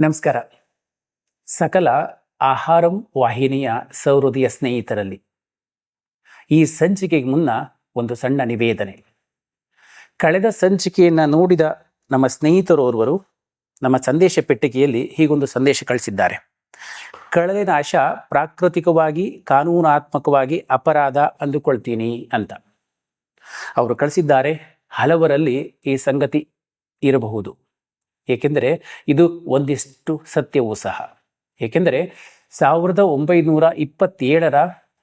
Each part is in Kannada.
ನಮಸ್ಕಾರ. ಸಕಲ ಆಹಾರಂ ವಾಹಿನಿಯ ಸಹೃದಯ ಸ್ನೇಹಿತರಲ್ಲಿ. ಈ ಸಂಚಿಕೆಗೆ ಮುನ್ನ ಒಂದು ಸಣ್ಣ ನಿವೇದನೆ. ಕಳೆದ ಸಂಚಿಕೆಯನ್ನು ನೋಡಿದ ನಮ್ಮ ಸ್ನೇಹಿತರೋರ್ವರು ನಮ್ಮ ಸಂದೇಶ ಪೆಟ್ಟಿಗೆಯಲ್ಲಿ ಹೀಗೊಂದು ಸಂದೇಶ ಕಳಿಸಿದ್ದಾರೆ. ಕಳೆದ ನಾಶ ಪ್ರಾಕೃತಿಕವಾಗಿ, ಕಾನೂನಾತ್ಮಕವಾಗಿ ಅಪರಾಧ ಅಂದುಕೊಳ್ತೀನಿ ಅಂತ. ಅವರು ಕಳಿಸಿದ್ದಾರೆ. ಹಲವರಲ್ಲಿ ಈ ಸಂಗತಿ ಇರಬಹುದು. ಏಕೆಂದರೆ ಇದು ಒಂದಿಷ್ಟು ಸತ್ಯವೂ ಸಹ. ಏಕೆಂದರೆ ಸಾವಿರದ ಒಂಬೈನೂರ ಇಪ್ಪತ್ತೇಳರ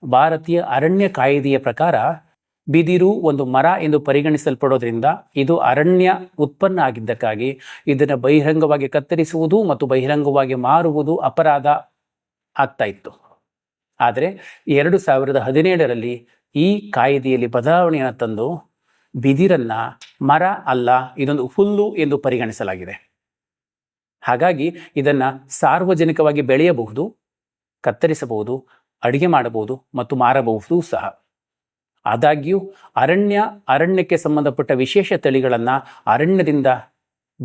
ಭಾರತೀಯ ಅರಣ್ಯ ಕಾಯ್ದೆಯ ಪ್ರಕಾರ ಬಿದಿರು ಒಂದು ಮರ ಎಂದು ಪರಿಗಣಿಸಲ್ಪಡೋದ್ರಿಂದ ಇದು ಅರಣ್ಯ ಉತ್ಪನ್ನ ಆಗಿದ್ದಕ್ಕಾಗಿ ಇದನ್ನು ಬಹಿರಂಗವಾಗಿ ಕತ್ತರಿಸುವುದು ಮತ್ತು ಬಹಿರಂಗವಾಗಿ ಮಾರುವುದು ಅಪರಾಧ ಆಗ್ತಾ ಇತ್ತು. ಆದರೆ ಎರಡು ಸಾವಿರದ ಹದಿನೇಳರಲ್ಲಿ ಈ ಕಾಯ್ದೆಯಲ್ಲಿ ಬದಲಾವಣೆಯನ್ನು ತಂದು ಬಿದಿರನ್ನು ಮರ ಅಲ್ಲ, ಇದೊಂದು ಹುಲ್ಲು ಎಂದು ಪರಿಗಣಿಸಲಾಗಿದೆ. ಹಾಗಾಗಿ ಇದನ್ನು ಸಾರ್ವಜನಿಕವಾಗಿ ಬೆಳೆಯಬಹುದು, ಕತ್ತರಿಸಬಹುದು, ಅಡಿಗೆ ಮಾಡಬಹುದು ಮತ್ತು ಮಾರಬಹುದು ಸಹ. ಆದಾಗ್ಯೂ ಅರಣ್ಯ, ಅರಣ್ಯಕ್ಕೆ ಸಂಬಂಧಪಟ್ಟ ವಿಶೇಷ ತಳಿಗಳನ್ನು ಅರಣ್ಯದಿಂದ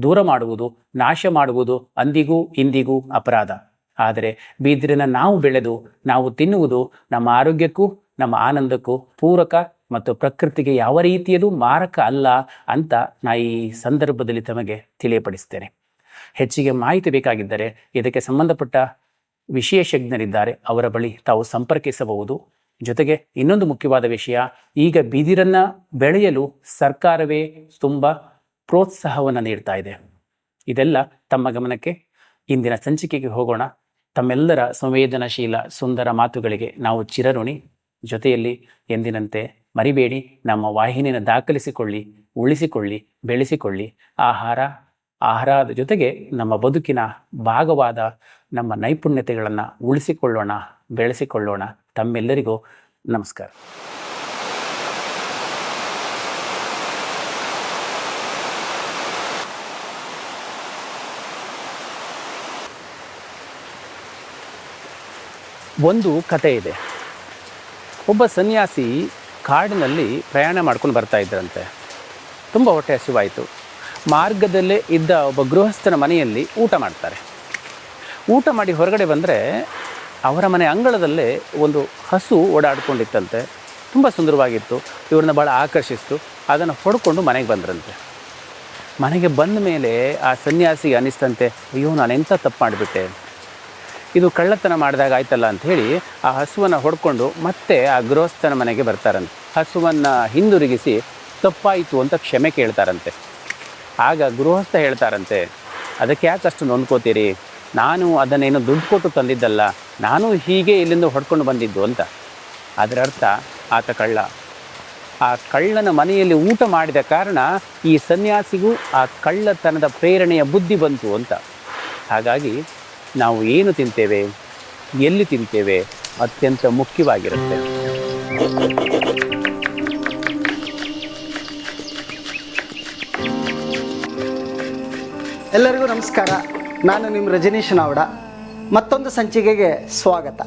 ದೂರ ಮಾಡುವುದು, ನಾಶ ಮಾಡುವುದು ಅಂದಿಗೂ ಇಂದಿಗೂ ಅಪರಾಧ. ಆದರೆ ಬಿದಿರನ್ನು ನಾವು ಬೆಳೆದು ನಾವು ತಿನ್ನುವುದು ನಮ್ಮ ಆರೋಗ್ಯಕ್ಕೂ, ನಮ್ಮ ಆನಂದಕ್ಕೂ ಪೂರಕ ಮತ್ತು ಪ್ರಕೃತಿಗೆ ಯಾವ ರೀತಿಯಲ್ಲೂ ಮಾರಕ ಅಲ್ಲ ಅಂತ ನಾ ಈ ಸಂದರ್ಭದಲ್ಲಿ ತಮಗೆ ತಿಳಿಯಪಡಿಸ್ತೇನೆ. ಹೆಚ್ಚಿಗೆ ಮಾಹಿತಿ ಬೇಕಾಗಿದ್ದರೆ ಇದಕ್ಕೆ ಸಂಬಂಧಪಟ್ಟ ವಿಶೇಷಜ್ಞರಿದ್ದಾರೆ. ಅವರ ಬಳಿ ತಾವು ಸಂಪರ್ಕಿಸಬಹುದು. ಜೊತೆಗೆ ಇನ್ನೊಂದು ಮುಖ್ಯವಾದ ವಿಷಯ, ಈಗ ಬಿದಿರನ್ನು ಬೆಳೆಯಲು ಸರ್ಕಾರವೇ ತುಂಬ ಪ್ರೋತ್ಸಾಹವನ್ನು ನೀಡ್ತಾ ಇದೆ. ಇದೆಲ್ಲ ತಮ್ಮ ಗಮನಕ್ಕೆ ಇಂದಿನ ಸಂಚಿಕೆಗೆ ಹೋಗೋಣ. ತಮ್ಮೆಲ್ಲರ ಸಂವೇದನಾಶೀಲ, ಸುಂದರ ಮಾತುಗಳಿಗೆ ನಾವು ಚಿರಋಣಿ. ಜೊತೆಯಲ್ಲಿ ಎಂದಿನಂತೆ ಮರಿಬೇಡಿ. ನಮ್ಮ ವಾಹಿನಿಯನ್ನು ದಾಖಲಿಸಿಕೊಳ್ಳಿ, ಉಳಿಸಿಕೊಳ್ಳಿ, ಬೆಳೆಸಿಕೊಳ್ಳಿ. ಆಹಾರ ಆಹಾರದ ಜೊತೆಗೆ ನಮ್ಮ ಬದುಕಿನ ಭಾಗವಾದ ನಮ್ಮ ನೈಪುಣ್ಯತೆಗಳನ್ನು ಉಳಿಸಿಕೊಳ್ಳೋಣ, ಬೆಳೆಸಿಕೊಳ್ಳೋಣ. ತಮ್ಮೆಲ್ಲರಿಗೂ ನಮಸ್ಕಾರ. ಒಂದು ಕತೆ ಇದೆ. ಒಬ್ಬ ಸನ್ಯಾಸಿ ಕಾಡಿನಲ್ಲಿ ಪ್ರಯಾಣ ಮಾಡ್ಕೊಂಡು ಬರ್ತಾ ಇದ್ದರಂತೆ ತುಂಬ ಹೊಟ್ಟೆ ಹಸಿವಾಯಿತು. ಮಾರ್ಗದಲ್ಲೇ ಇದ್ದ ಒಬ್ಬ ಗೃಹಸ್ಥನ ಮನೆಯಲ್ಲಿ ಊಟ ಮಾಡ್ತಾರೆ. ಊಟ ಮಾಡಿ ಹೊರಗಡೆ ಬಂದರೆ ಅವರ ಮನೆ ಅಂಗಳದಲ್ಲೇ ಒಂದು ಹಸು ಓಡಾಡ್ಕೊಂಡಿತ್ತಂತೆ. ತುಂಬ ಸುಂದರವಾಗಿತ್ತು. ಇವ್ರನ್ನ ಭಾಳ ಆಕರ್ಷಿಸ್ತು. ಅದನ್ನು ಹೊಡ್ಕೊಂಡು ಮನೆಗೆ ಬಂದ್ರಂತೆ. ಮನೆಗೆ ಬಂದ ಮೇಲೆ ಆ ಸನ್ಯಾಸಿಗೆ ಅನ್ನಿಸ್ತಂತೆ, ಅಯ್ಯೋ ನಾನು ಎಂಥ ತಪ್ಪು ಮಾಡಿಬಿಟ್ಟೆ? ಇದು ಕಳ್ಳತನ ಮಾಡಿದಾಗ ಆಯ್ತಲ್ಲ ಅಂತ ಹೇಳಿ ಆ ಹಸುವನ್ನು ಹೊಡ್ಕೊಂಡು ಮತ್ತೆ ಆ ಗೃಹಸ್ಥನ ಮನೆಗೆ ಬರ್ತಾರಂತೆ. ಹಸುವನ್ನು ಹಿಂದಿರುಗಿಸಿ ತಪ್ಪಾಯಿತು ಅಂತ ಕ್ಷಮೆ ಕೇಳ್ತಾರಂತೆ. ಆಗ ಗೃಹಸ್ಥ ಹೇಳ್ತಾರಂತೆ, ಅದಕ್ಕೆ ಯಾಕೆ ಅಷ್ಟು ನೊಂದ್ಕೋತೀರಿ ನಾನು ಅದನ್ನೇನು ದುಡ್ಡು ಕೊಟ್ಟು ತಂದಿದ್ದಲ್ಲ, ನಾನು ಹೀಗೆ ಇಲ್ಲಿಂದ ಹೊಡ್ಕೊಂಡು ಬಂದಿದ್ದು ಅಂತ. ಅದರ ಅರ್ಥ ಆತ ಕಳ್ಳ. ಆ ಕಳ್ಳನ ಮನೆಯಲ್ಲಿ ಊಟ ಮಾಡಿದ ಕಾರಣ ಈ ಸನ್ಯಾಸಿಗೂ ಆ ಕಳ್ಳತನದ ಪ್ರೇರಣೆಯ ಬುದ್ಧಿ ಬಂತು ಅಂತ. ಹಾಗಾಗಿ ನಾವು ಏನು ತಿಂತೇವೆ? ಎಲ್ಲಿ ತಿಂತೇವೆ? ಅತ್ಯಂತ ಮುಖ್ಯವಾಗಿರುತ್ತೆ. ಎಲ್ಲರಿಗೂ ನಮಸ್ಕಾರ. ನಾನು ನಿಮ್ಮ ರಜನೀಶ್ ನಾವಡ. ಮತ್ತೊಂದು ಸಂಚಿಕೆಗೆ ಸ್ವಾಗತ.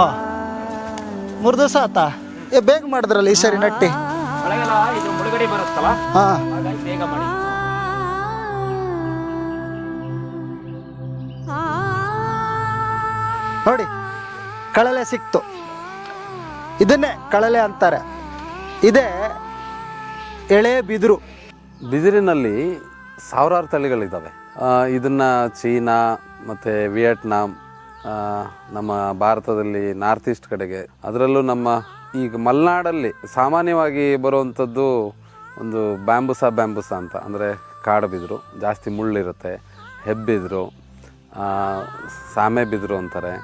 ಆ ಮೂರು ದಿವಸ ಆತಾ? ಏ ಬೇಗ ಮಾಡಿದ್ರಲ್ಲ ಈ ಸರಿ ನಟ್ಟಿ. ಇದು ಹಾಗಾಗಿ ಬೇಗ ಹಾಂ ನೋಡಿ, ಕಳಲೆ ಸಿಕ್ತು. ಇದನ್ನೇ ಕಳಲೆ ಅಂತಾರೆ. ಇದೇ ಎಳೆ ಬಿದಿರು. ಬಿದಿರಿನಲ್ಲಿ ಸಾವಿರಾರು ತಳಿಗಳಿದ್ದಾವೆ. ಇದನ್ನು ಚೀನಾ, ಮತ್ತು ವಿಯೆಟ್ನಾಮ್ ನಮ್ಮ ಭಾರತದಲ್ಲಿ ನಾರ್ತ್ ಈಸ್ಟ್ ಕಡೆಗೆ, ಅದರಲ್ಲೂ ನಮ್ಮ ಈಗ ಮಲೆನಾಡಲ್ಲಿ ಸಾಮಾನ್ಯವಾಗಿ ಬರುವಂಥದ್ದು ಒಂದು ಬ್ಯಾಂಬುಸ ಬ್ಯಾಂಬುಸ ಅಂತ, ಅಂದರೆ ಕಾಡು ಬಿದಿರು, ಜಾಸ್ತಿ ಮುಳ್ಳಿರುತ್ತೆ, ಹೆಬ್ಬಿದ್ರು ಸಾಮೆ ಬಿದಿರು ಅಂತಾರೆ.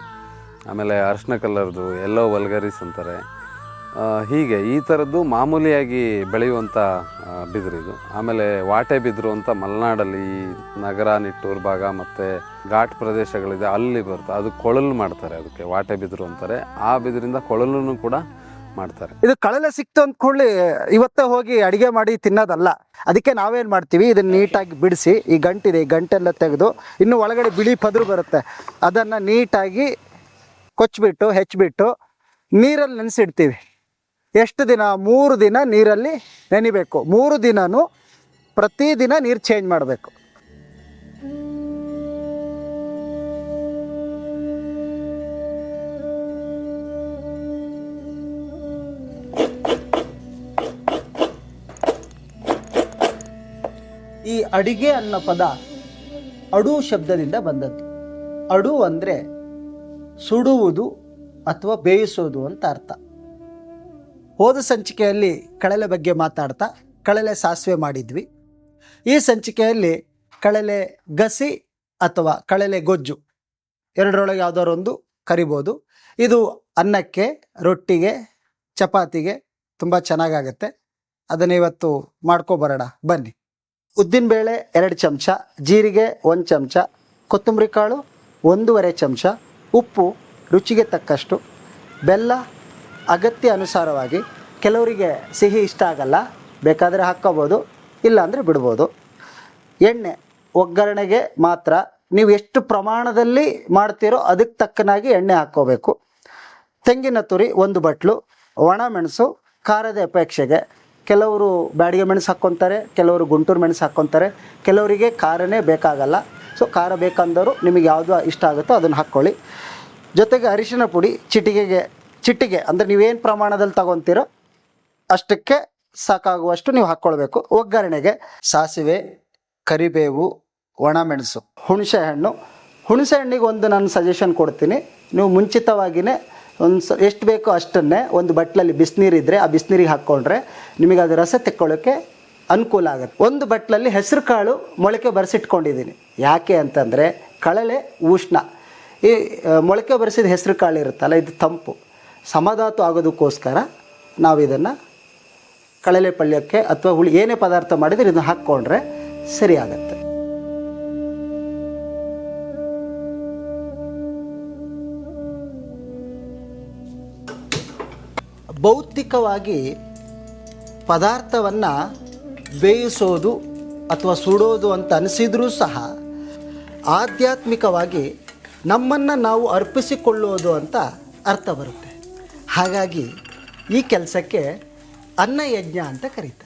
ಆಮೇಲೆ ಅರ್ಶಿನ ಕಲರ್ದು ಎಲ್ಲೋ ವಲ್ಗರೀಸ್ ಅಂತಾರೆ. ಹೀಗೆ ಈ ಥರದ್ದು ಮಾಮೂಲಿಯಾಗಿ ಬೆಳೆಯುವಂಥ ಬಿದಿರು ಬಿದಿರಿದು ಆಮೇಲೆ ವಾಟೆ ಬಿದಿರು ಅಂತ ಮಲೆನಾಡಲ್ಲಿ ನಗರ, ನಿಟ್ಟೂರು ಭಾಗ ಮತ್ತು ಘಾಟ್ ಪ್ರದೇಶಗಳಿದೆ, ಅಲ್ಲಿ ಬರುತ್ತೆ. ಅದು ಕೊಳಲು ಮಾಡ್ತಾರೆ ಅದಕ್ಕೆ, ವಾಟೆ ಬಿದಿರು ಅಂತಾರೆ. ಆ ಬಿದಿರಿಂದ ಕೊಳಲನ್ನು ಕೂಡ ಮಾಡ್ತಾರೆ. ಇದು ಕಳಲೆ ಸಿಕ್ತು ಅಂದ್ಕೊಳ್ಳಿ ಇವತ್ತೇ ಹೋಗಿ ಅಡಿಗೆ ಮಾಡಿ ತಿನ್ನೋದಲ್ಲ. ಅದಕ್ಕೆ ನಾವೇನು ಮಾಡ್ತೀವಿ? ಇದನ್ನ ನೀಟಾಗಿ ಬಿಡಿಸಿ, ಈ ಗಂಟಿದೆ, ಈ ಗಂಟೆಲ್ಲ ತೆಗೆದು, ಇನ್ನು ಒಳಗಡೆ ಬಿಳಿ ಪದರು ಬರುತ್ತೆ. ಅದನ್ನು ನೀಟಾಗಿ ಕೊಚ್ಚಿಬಿಟ್ಟು, ಹೆಚ್ಚಿಬಿಟ್ಟು ನೀರಲ್ಲಿ ನೆನೆಸಿಡ್ತೀವಿ. ಎಷ್ಟು ದಿನ? ಮೂರು ದಿನ ನೀರಲ್ಲಿ ನೆನಿಬೇಕು. ಮೂರು ದಿನವೂ ಪ್ರತಿದಿನ ನೀರು ಚೇಂಜ್ ಮಾಡಬೇಕು. ಈ ಅಡಿಗೆ ಅನ್ನೋ ಪದ ಅಡು ಶಬ್ದದಿಂದ ಬಂದದ್ದು. ಅಡು ಅಂದರೆ ಸುಡುವುದು ಅಥವಾ ಬೇಯಿಸೋದು ಅಂತ ಅರ್ಥ. ಹೋದ ಸಂಚಿಕೆಯಲ್ಲಿ ಕಳಲೆ ಬಗ್ಗೆ ಮಾತಾಡ್ತಾ ಕಳಲೆ ಸಾಸಿವೆ ಮಾಡಿದ್ವಿ. ಈ ಸಂಚಿಕೆಯಲ್ಲಿ ಕಳಲೆ ಗಸಿ ಅಥವಾ ಕಳಲೆ ಗೊಜ್ಜು ಎರಡರೊಳಗೆ ಯಾವುದಾದ್ರು ಒಂದು ಕರಿಬೋದು. ಇದು ಅನ್ನಕ್ಕೆ, ರೊಟ್ಟಿಗೆ, ಚಪಾತಿಗೆ ತುಂಬ ಚೆನ್ನಾಗಾಗತ್ತೆ. ಅದನ್ನು ಇವತ್ತು ಮಾಡ್ಕೊಬರೋಣ, ಬನ್ನಿ. ಉದ್ದಿನಬೇಳೆ ಎರಡು ಚಮಚ, ಜೀರಿಗೆ ಒಂದು ಚಮಚ, ಕೊತ್ತಂಬರಿ ಕಾಳು ಒಂದೂವರೆ ಚಮಚ ಉಪ್ಪು ರುಚಿಗೆ ತಕ್ಕಷ್ಟು, ಬೆಲ್ಲ ಅಗತ್ಯ ಅನುಸಾರವಾಗಿ ಕೆಲವರಿಗೆ ಸಿಹಿ ಇಷ್ಟ ಆಗಲ್ಲ, ಬೇಕಾದರೆ ಹಾಕ್ಕೋಬೋದು, ಇಲ್ಲಾಂದರೆ ಬಿಡ್ಬೋದು. ಎಣ್ಣೆ ಒಗ್ಗರಣೆಗೆ ಮಾತ್ರ ನೀವು ಎಷ್ಟು ಪ್ರಮಾಣದಲ್ಲಿ ಮಾಡ್ತೀರೋ ಅದಕ್ಕೆ ತಕ್ಕನಾಗಿ ಎಣ್ಣೆ ಹಾಕ್ಕೋಬೇಕು. ತೆಂಗಿನ ತುರಿ ಒಂದು ಬಟ್ಲು, ಒಣ ಮೆಣಸು, ಖಾರದ ಅಪೇಕ್ಷೆಗೆ. ಕೆಲವರು ಬ್ಯಾಡಿಗೆ ಮೆಣಸು ಹಾಕ್ಕೊತಾರೆ, ಕೆಲವರು ಗುಂಟೂರು ಮೆಣಸು ಹಾಕ್ಕೊತಾರೆ, ಕೆಲವರಿಗೆ ಖಾರನೇ ಬೇಕಾಗಲ್ಲ. ಸೊ ಖಾರ ಬೇಕಂದವರು ನಿಮಗೆ ಯಾವುದು ಇಷ್ಟ ಆಗುತ್ತೋ ಅದನ್ನು ಹಾಕ್ಕೊಳ್ಳಿ. ಜೊತೆಗೆ ಅರಿಶಿನ ಪುಡಿ ಚಿಟಿಗೆಗೆ, ಚಿಟಿಗೆ ಅಂದರೆ ನೀವೇನು ಪ್ರಮಾಣದಲ್ಲಿ ತಗೊತೀರೋ ಅಷ್ಟಕ್ಕೆ ಸಾಕಾಗುವಷ್ಟು ನೀವು ಹಾಕ್ಕೊಳ್ಬೇಕು. ಒಗ್ಗರಣೆಗೆ ಸಾಸಿವೆ, ಕರಿಬೇವು, ಒಣಮೆಣಸು, ಹುಣಸೆ ಹಣ್ಣು. ಹುಣಸೆ ಹಣ್ಣಿಗೆ ಒಂದು ನಾನು ಸಜೆಷನ್ ಕೊಡ್ತೀನಿ. ನೀವು ಮುಂಚಿತವಾಗಿಯೇ ಒಂದು ಸ, ಎಷ್ಟು ಬೇಕೋ ಅಷ್ಟನ್ನೇ ಒಂದು ಬಟ್ಲಲ್ಲಿ ಬಿಸಿನೀರಿದ್ದರೆ ಆ ಬಿಸಿನೀರಿಗೆ ಹಾಕ್ಕೊಂಡ್ರೆ ನಿಮಗೆ ಅದು ರಸ ತೆಕ್ಕೊಳ್ಳೋಕ್ಕೆ ಅನುಕೂಲ ಆಗುತ್ತೆ. ಒಂದು ಬಟ್ಲಲ್ಲಿ ಹೆಸರು ಕಾಳು ಮೊಳಕೆ ಬರೆಸಿಟ್ಕೊಂಡಿದ್ದೀನಿ. ಯಾಕೆ ಅಂತಂದರೆ ಕಳಲೆ ಉಷ್ಣ. ಈ ಮೊಳಕೆ ಬರೆಸಿದ ಹೆಸರು ಕಾಳು ಇರುತ್ತಲ್ಲ, ಇದು ತಂಪು. ಸಮಧಾತು ಆಗೋದಕ್ಕೋಸ್ಕರ ನಾವು ಇದನ್ನು ಕಳಲೆ ಪಲ್ಯಕ್ಕೆ ಅಥವಾ ಹುಳಿ ಏನೇ ಪದಾರ್ಥ ಮಾಡಿದರೆ ಇದನ್ನು ಹಾಕ್ಕೊಂಡ್ರೆ ಸರಿಯಾಗತ್ತೆ. ಭೌತಿಕವಾಗಿ ಪದಾರ್ಥವನ್ನು ಬೇಯಿಸೋದು ಅಥವಾ ಸುಡೋದು ಅಂತ ಅನಿಸಿದರೂ ಸಹ ಆಧ್ಯಾತ್ಮಿಕವಾಗಿ ನಮ್ಮನ್ನು ನಾವು ಅರ್ಪಿಸಿಕೊಳ್ಳೋದು ಅಂತ ಅರ್ಥ ಬರುತ್ತೆ. ಹಾಗಾಗಿ ಈ ಕೆಲಸಕ್ಕೆ ಅನ್ನಯಜ್ಞ ಅಂತ ಕರೀತಾರೆ.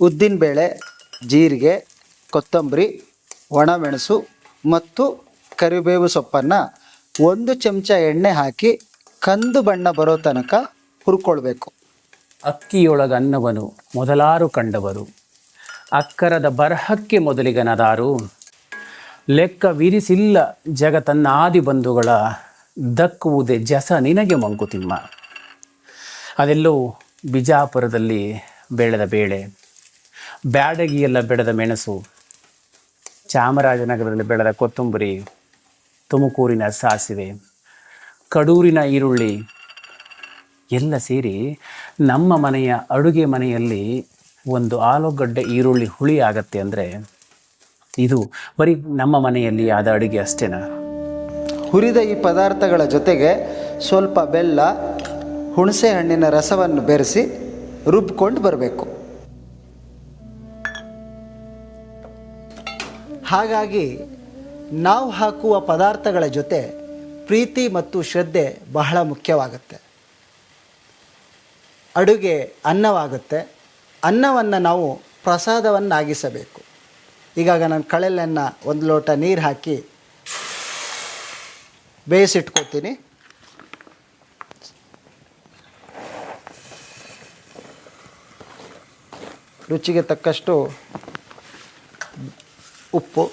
ಉದ್ದಿನಬೇಳೆ ಜೀರಿಗೆ, ಕೊತ್ತಂಬರಿ, ಒಣಮೆಣಸು ಮತ್ತು ಕರಿಬೇವು ಸೊಪ್ಪನ್ನು ಒಂದು ಚಮಚ ಎಣ್ಣೆ ಹಾಕಿ ಕಂದು ಬಣ್ಣ ಬರೋ ತನಕ ಹುರ್ಕೊಳ್ಬೇಕು. ಅಕ್ಕಿಯೊಳಗ ಅನ್ನವನು ಮೊದಲಾರು ಕಂಡವರು. ಅಕ್ಕರದ ಬರಹಕ್ಕೆ ಮೊದಲಿಗನದಾರು. ಲೆಕ್ಕ ವಿರಿಸಿಲ್ಲ ಜಗತನ್ನಾದಿ ಬಂಧುಗಳ ದಕ್ಕುವುದೇ ಜಸ ನಿನಗೆ ಮಂಕುತಿಮ್ಮ. ಅದೆಲ್ಲೋ ಬಿಜಾಪುರದಲ್ಲಿ ಬೆಳೆದ ಬೇಳೆ. ಬ್ಯಾಡಗಿಯೆಲ್ಲ ಬೆಳೆದ ಮೆಣಸು, ಚಾಮರಾಜನಗರದಲ್ಲಿ ಬೆಳೆದ ಕೊತ್ತಂಬರಿ, ತುಮಕೂರಿನ ಸಾಸಿವೆ, ಕಡೂರಿನ ಈರುಳ್ಳಿ, ಎಲ್ಲ ಸೇರಿ ನಮ್ಮ ಮನೆಯ ಅಡುಗೆ ಮನೆಯಲ್ಲಿ ಒಂದು ಆಲೂಗಡ್ಡೆ ಈರುಳ್ಳಿ ಹುಳಿ ಆಗತ್ತೆ ಅಂದರೆ ಇದು ಬರೀ ನಮ್ಮ ಮನೆಯಲ್ಲಿ ಆದ ಅಡುಗೆ ಅಷ್ಟೇನಾ? ಹುರಿದ ಈ ಪದಾರ್ಥಗಳ ಜೊತೆಗೆ ಸ್ವಲ್ಪ ಬೆಲ್ಲ ಹುಣಸೆ ಹಣ್ಣಿನ ರಸವನ್ನು ಬೆರೆಸಿ ರುಬ್ಕೊಂಡು ಬರಬೇಕು. ಹಾಗಾಗಿ ನಾವು ಹಾಕುವ ಪದಾರ್ಥಗಳ ಜೊತೆ ಪ್ರೀತಿ ಮತ್ತು ಶ್ರದ್ಧೆ ಬಹಳ ಮುಖ್ಯವಾಗುತ್ತೆ. ಅಡುಗೆ ಅನ್ನವಾಗುತ್ತೆ. ಅನ್ನವನ್ನು ನಾವು ಪ್ರಸಾದವನ್ನಾಗಿಸಬೇಕು. ಈಗಾಗ ನಾನು ಕಳೆಲನ್ನು ಒಂದು ಲೋಟ ನೀರು ಹಾಕಿ ಬೇಯಿಸಿಟ್ಕೋತೀನಿ ರುಚಿಗೆ ತಕ್ಕಷ್ಟು ಉಪ್ಪು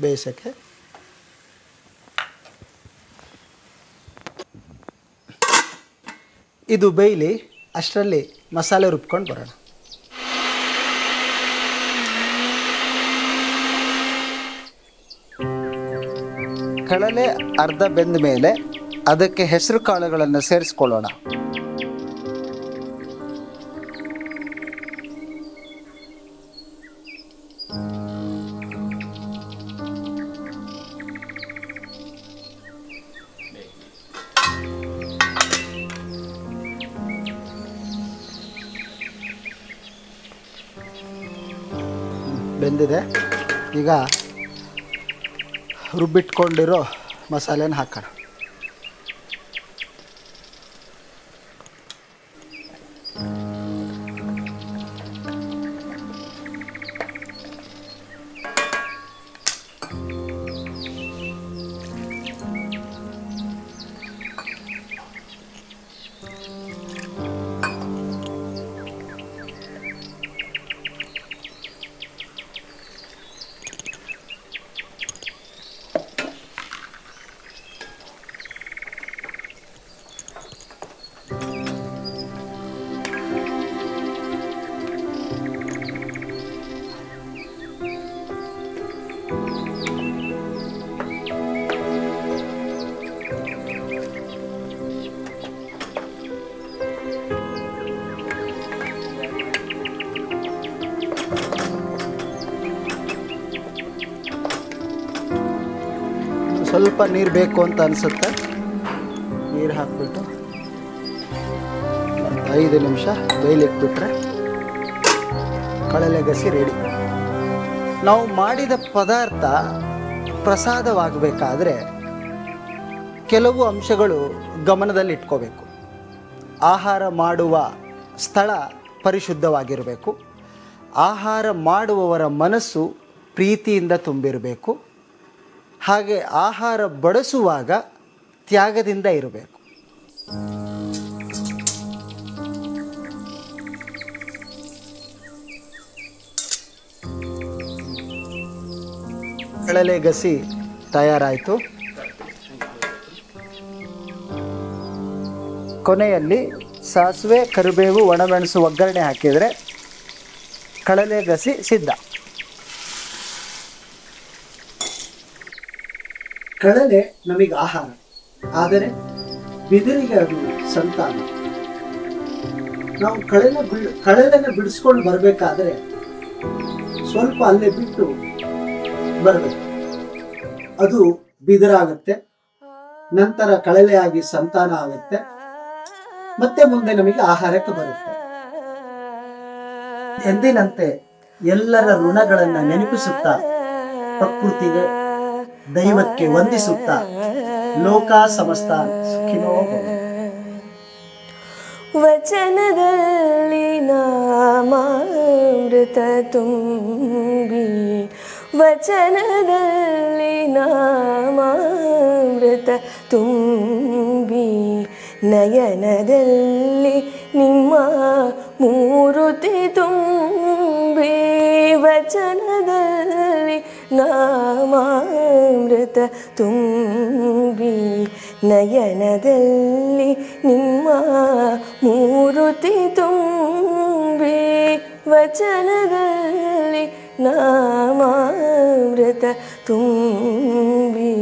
ಬೇಯಿಸೋಕ್ಕೆ. ಇದು ಬೇಯಲಿ ಅಷ್ಟರಲ್ಲಿ ಮಸಾಲೆ ರುಬ್ಕೊಂಡು ಬರೋಣ. ಕಳಲೆ ಅರ್ಧ ಬೆಂದ ಮೇಲೆ ಅದಕ್ಕೆ ಹೆಸರು ಕಾಳುಗಳನ್ನು ಸೇರಿಸ್ಕೊಳ್ಳೋಣ. ಬೆಂದಿದೆ. ಈಗ ರುಬ್ಬಿಟ್ಕೊಂಡಿರೋ ಮಸಾಲೆನ ಹಾಕೋಣ. ಸ್ವಲ್ಪ ನೀರು ಬೇಕು ಅಂತ ಅನಿಸುತ್ತೆ. ನೀರು ಹಾಕ್ಬಿಟ್ಟು ಐದು ನಿಮಿಷ ಬೇಯಲಿಕ್ಬಿಟ್ರೆ ಕಳಲೆ ಗಸಿ ರೆಡಿ ನಾವು ಮಾಡಿದ ಪದಾರ್ಥ ಪ್ರಸಾದವಾಗಬೇಕಾದ್ರೆ ಕೆಲವು ಅಂಶಗಳು ಗಮನದಲ್ಲಿ ಇಟ್ಕೋಬೇಕು ಆಹಾರ ಮಾಡುವ ಸ್ಥಳ ಪರಿಶುದ್ಧವಾಗಿರಬೇಕು. ಆಹಾರ ಮಾಡುವವರ ಮನಸ್ಸು ಪ್ರೀತಿಯಿಂದ ತುಂಬಿರಬೇಕು. ಹಾಗೆ ಆಹಾರ ಬಡಿಸುವಾಗ ತ್ಯಾಗದಿಂದ ಇರಬೇಕು. ಕಳಲೆ ಗಸಿ ತಯಾರಾಯಿತು. ಕೊನೆಯಲ್ಲಿ ಸಾಸಿವೆ, ಕರಿಬೇವು, ಒಣಮೆಣಸು ಒಗ್ಗರಣೆ ಹಾಕಿದರೆ ಕಳಲೆ ಗಸಿ ಸಿದ್ಧ. ಕಳಲೆ ನಮಗೆ ಆಹಾರ. ಆದರೆ ಬಿದಿರಿಗೆ ಅದು ಸಂತಾನ. ನಾವು ಕಳೆನ ಬಿಡ್ ಕಳೆನ ಬಿಡಿಸ್ಕೊಂಡು ಬರಬೇಕಾದ್ರೆ ಸ್ವಲ್ಪ ಅಲ್ಲೇ ಬಿಟ್ಟು ಬರಬೇಕು. ಅದು ಬಿದಿರಾಗುತ್ತೆ. ನಂತರ ಕಳಲೆಯಾಗಿ ಸಂತಾನ ಆಗುತ್ತೆ. ಮತ್ತೆ ಮುಂದೆ ನಮಗೆ ಆಹಾರಕ್ಕೆ ಬರುತ್ತೆ. ಎಂದಿನಂತೆ ಎಲ್ಲರ ಋಣಗಳನ್ನು ನೆನಪಿಸುತ್ತಾ ಪ್ರಕೃತಿಗೆ ದೈವಕ್ಕೆ ವಂದಿಸುತ್ತಾ ಲೋಕ ಸಮಸ್ತ ಸುಖಿನೋ. ವಚನದಲ್ಲಿ ನಾಮಾಮೃತ ತುಂಬಿ, ವಚನದಲ್ಲಿ ನಾಮಾಮೃತ ತುಂಬಿ, ನಯನದಲ್ಲಿ ನಿಮ್ಮ ಮೂರುತಿ ತುಂಬಿ, ವಚನದಲ್ಲಿ ನಾಮಾಮೃತ ತುಂಬಿ ನಯನದಲ್ಲಿ ನಿಮ್ಮ ಮೂರುತಿ ತುಂಬಿ ವಚನದಲ್ಲಿ ನಾಮಾಮೃತ ತುಂಬಿ